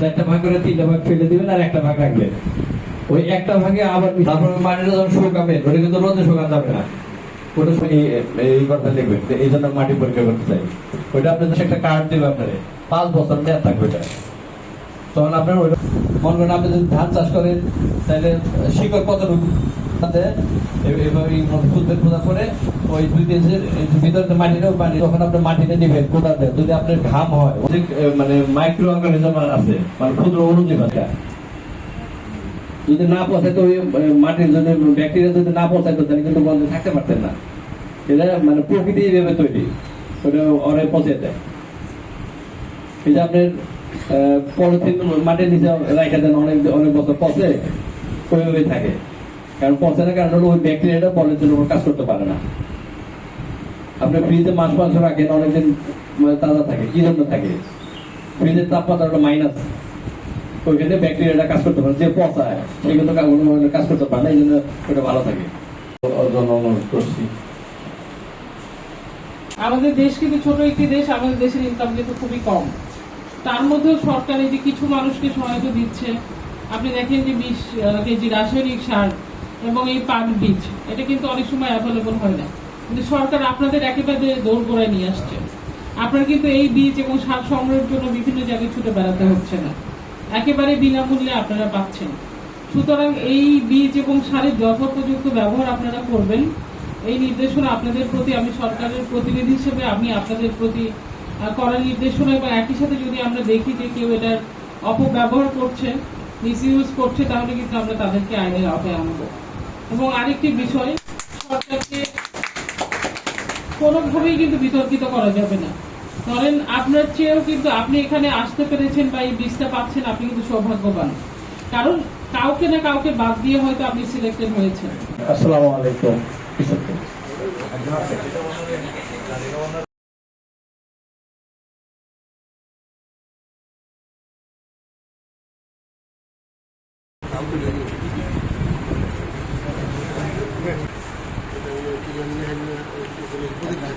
চারটা ভাগ করে তিনটা ভাগ ফেলে দিবেন আর একটা ভাগ রাখবেন। ওই একটা ভাগে আবার তারপর মাটিটা যখন শুকাবেন ওটা কিন্তু রোদে শুকানো যাবে না। ওটা এই- কথা লিখবেন এই জন্য মাটি পরীক্ষা করতে চাই। ওইটা আপনাদের একটা কার্ড দেবে পাঁচ বছর মেয়াদ থাকবে ওটা তখন আপনার মনে করেন আপনি যদি ধান চাষ করেন, তাহলে শিকড় কতটুকু? মানে মানে যদি না তো মাটির যদি ব্যাকটেরিয়া যদি না পৌঁছায় তো তাহলে কিন্তু বন্ধ থাকতে পারতেন না। এটা মানে প্রকৃতি তৈরি। ওটা পৌঁছে দেয়। যে আপনার পলিথিন মাটির নিচে রাখা দেন অনেক অনেক বছর পচে ওইভাবে থাকে। কারণ পচে না কারণ হলো ওই ব্যাকটেরিয়াটা পলিথিনের উপর কাজ করতে পারে না। আপনি ফ্রিজে মাছ মাংস রাখেন অনেকদিন তাজা থাকে কি জন্য থাকে ফ্রিজের তাপমাত্রা মাইনাস ওইখানে ব্যাকটেরিয়াটা কাজ করতে পারে যে পচায় সে কিন্তু কোনো কাজ করতে পারে না এই জন্য ওটা ভালো থাকে। করছি। আমাদের দেশ কিন্তু ছোট একটি দেশ আমাদের দেশের ইনকাম কিন্তু খুবই কম। তার মধ্যেও সরকার এই যে কিছু মানুষকে সহায়তা দিচ্ছে, আপনি দেখেন যে বিশ কেজি রাসায়নিক সার এবং এই পাট বীজ, এটা কিন্তু অনেক সময় অ্যাভেলেবল হয় না। কিন্তু সরকার আপনাদের একেবারে দৌড় গোড়ায় নিয়ে আসছে। আপনার কিন্তু এই বীজ এবং সার সংগ্রহের জন্য বিভিন্ন জায়গায় ছুটে বেড়াতে হচ্ছে না। একেবারে বিনামূল্যে আপনারা পাচ্ছেন। সুতরাং এই বীজ এবং সারের যথোপযুক্ত ব্যবহার আপনারা করবেন। এই নির্দেশনা আপনাদের প্রতি, আমি সরকারের প্রতিনিধি হিসেবে আমি আপনাদের প্রতি করার নির্দেশনা এবং একই সাথে যদি আমরা দেখি যে কেউ এটার অপব্যবহার করছে মিসইউজ করছে, তাহলে কিন্তু আমরা তাদেরকে আইনের আওতায় আনব। এবং আরেকটি বিষয়, সরকারকে কোনোভাবেই কিন্তু বিতর্কিত করা যাবে না। ধরেন আপনার চেয়েও কিন্তু আপনি এখানে আসতে পেরেছেন বা এই বীজটা পাচ্ছেন, আপনি কিন্তু সৌভাগ্যবান। কারণ কাউকে না কাউকে বাদ দিয়ে হয়তো আপনি সিলেক্টেড হয়েছেন। আসসালামু আলাইকুম হ্যাঁ